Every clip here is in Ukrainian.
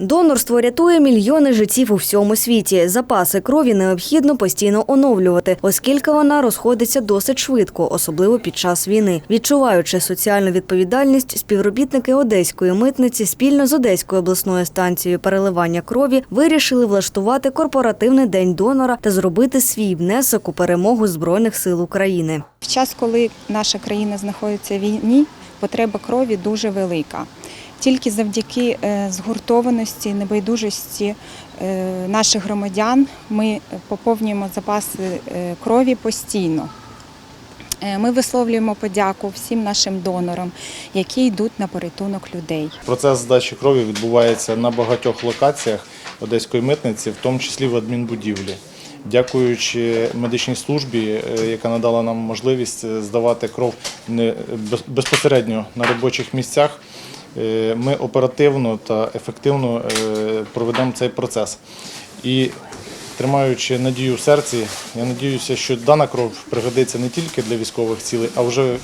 Донорство рятує мільйони життів у всьому світі. Запаси крові необхідно постійно оновлювати, оскільки вона розходиться досить швидко, особливо під час війни. Відчуваючи соціальну відповідальність, співробітники одеської митниці спільно з Одеською обласною станцією переливання крові вирішили влаштувати корпоративний день донора та зробити свій внесок у перемогу збройних сил України. В час, коли наша країна знаходиться в війні, потреба крові дуже велика. Тільки завдяки е, згуртованості, небайдужості е, наших громадян ми поповнюємо запаси е, крові постійно. Ми висловлюємо подяку всім нашим донорам, які йдуть на порятунок людей. Процес здачі крові відбувається на багатьох локаціях одеської митниці, в тому числі в адмінбудівлі. Дякуючи медичній службі, яка надала нам можливість здавати кров безпосередньо на робочих місцях, ми оперативно та ефективно е, проведемо цей процес. І тримаючи надію в серці, я надіюся, що дана кров пригодиться не тільки для військових цілей, а вже в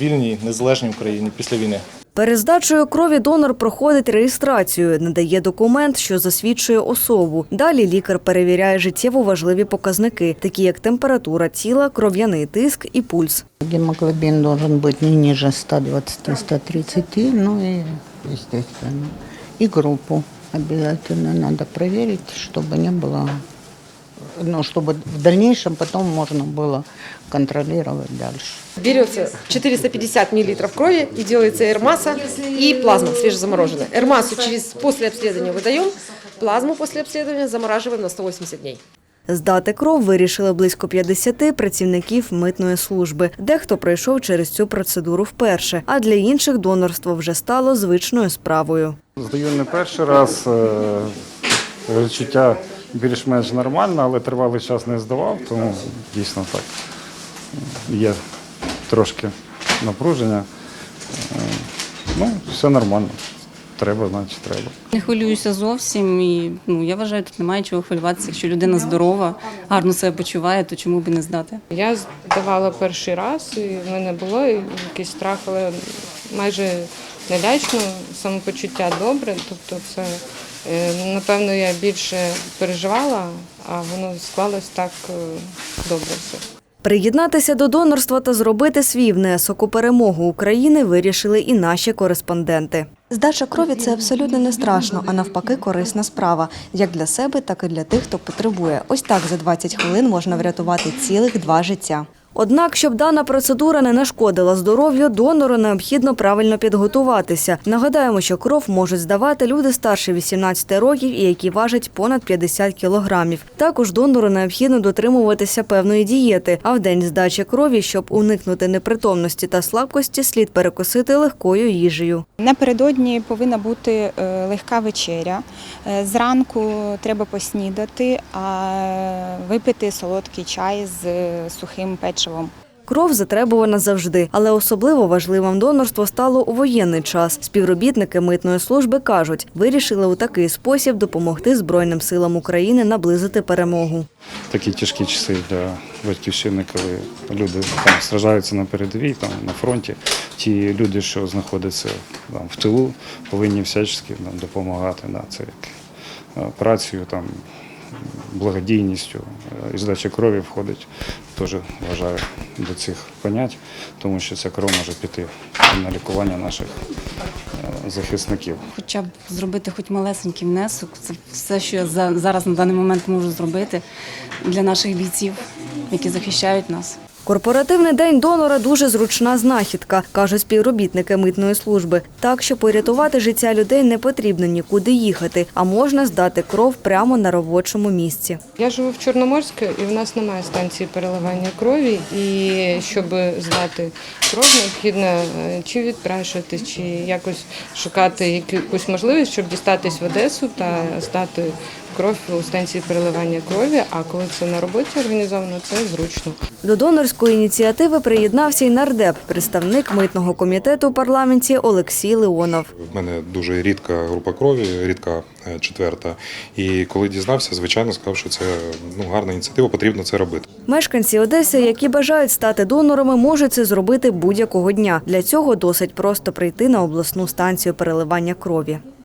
вільній незалежній Україні після війни. Перед здачею крові донор проходить реєстрацію, надає документ, що засвідчує особу. Далі лікар перевіряє життєво важливі показники, такі як температура тіла, кров'яний тиск і пульс. Гемоглобин должен быть не ниже 120-130, ну и, естественно, и группу обязательно надо проверить, чтобы не было, ну, чтобы в дальнейшем потом можно было контролировать дальше. Берется 450 мл крови и делается эрмаса и плазма свежезамороженная. Эрмасу через, после обследования выдаем, плазму после обследования замораживаем на 180 дней. Здати кров вирішили близько 50 працівників митної служби. Дехто пройшов через цю процедуру вперше, а для інших донорство вже стало звичною справою. Здаю не перший раз. е, Відчуття більш-менш нормально, але тривалий час не здавав, тому дійсно так. Є трошки напруження. Е, Ну, все нормально. Треба, значить треба. Не хвилююся зовсім і ну я вважаю, тут немає чого хвилюватися. Якщо людина здорова, гарно себе почуває, то чому б не здати? Я здавала перший раз, і в мене було якийсь страх, але майже лячно, самопочуття добре. Тобто, це е, напевно я більше переживала, а воно склалось так е, добре все. Приєднатися до донорства та зробити свій внесок у перемогу України вирішили і наші кореспонденти. Здача крові це абсолютно не страшно, а навпаки, корисна справа як для себе, так і для тих, хто потребує. Ось так за 20 хвилин можна врятувати цілих два життя. Однак, щоб дана процедура не нашкодила здоров'ю, донору необхідно правильно підготуватися. Нагадаємо, що кров можуть здавати люди старше 18 років і які важать понад 50 кілограмів. Також донору необхідно дотримуватися певної дієти. А в день здачі крові, щоб уникнути непритомності та слабкості, слід перекусити легкою їжею. Напередодні повинна бути е, легка вечеря. Е, Зранку треба поснідати, а випити солодкий чай з е, сухим печивом. Кров затребувана завжди, але особливо важливим донорство стало у воєнний час. Співробітники митної служби кажуть, вирішили у такий спосіб допомогти Збройним силам України наблизити перемогу. Такі тяжкі часи для батьківщини, коли люди там страждаються на передовій, там на фронті. Ті люди, що знаходяться там, в тилу, повинні всячески нам допомагати. Да, це як е, працею, там, благодійністю. Е, І здача крові входить, теж вважаю, до цих понять, тому що ця кров може піти на лікування наших е, захисників. Хоча б зробити хоч малесенький внесок, це все, що я зараз на даний момент можу зробити для наших бійців, які захищають нас. Корпоративний день донора дуже зручна знахідка, кажуть співробітники митної служби. Так, щоб порятувати життя людей, не потрібно нікуди їхати, а можна здати кров прямо на робочому місці. Я живу в Чорноморську, і в нас немає станції переливання крові. І щоб здати кров, необхідно е, чи відпрашувати, чи якось шукати якусь можливість, щоб дістатись в Одесу та здати кров у станції переливання крові. А коли це на роботі організовано, це зручно. До донорської ініціативи приєднався й нардеп, представник митного комітету у парламенті Олексій Леонов. В мене дуже рідка група крові, рідка е, четверта. І коли дізнався, звичайно, сказав, що це ну, гарна ініціатива, потрібно це робити. Мешканці Одеси, які бажають стати донорами, можуть це зробити будь-якого дня. Для цього досить просто прийти на обласну станцію переливання крові.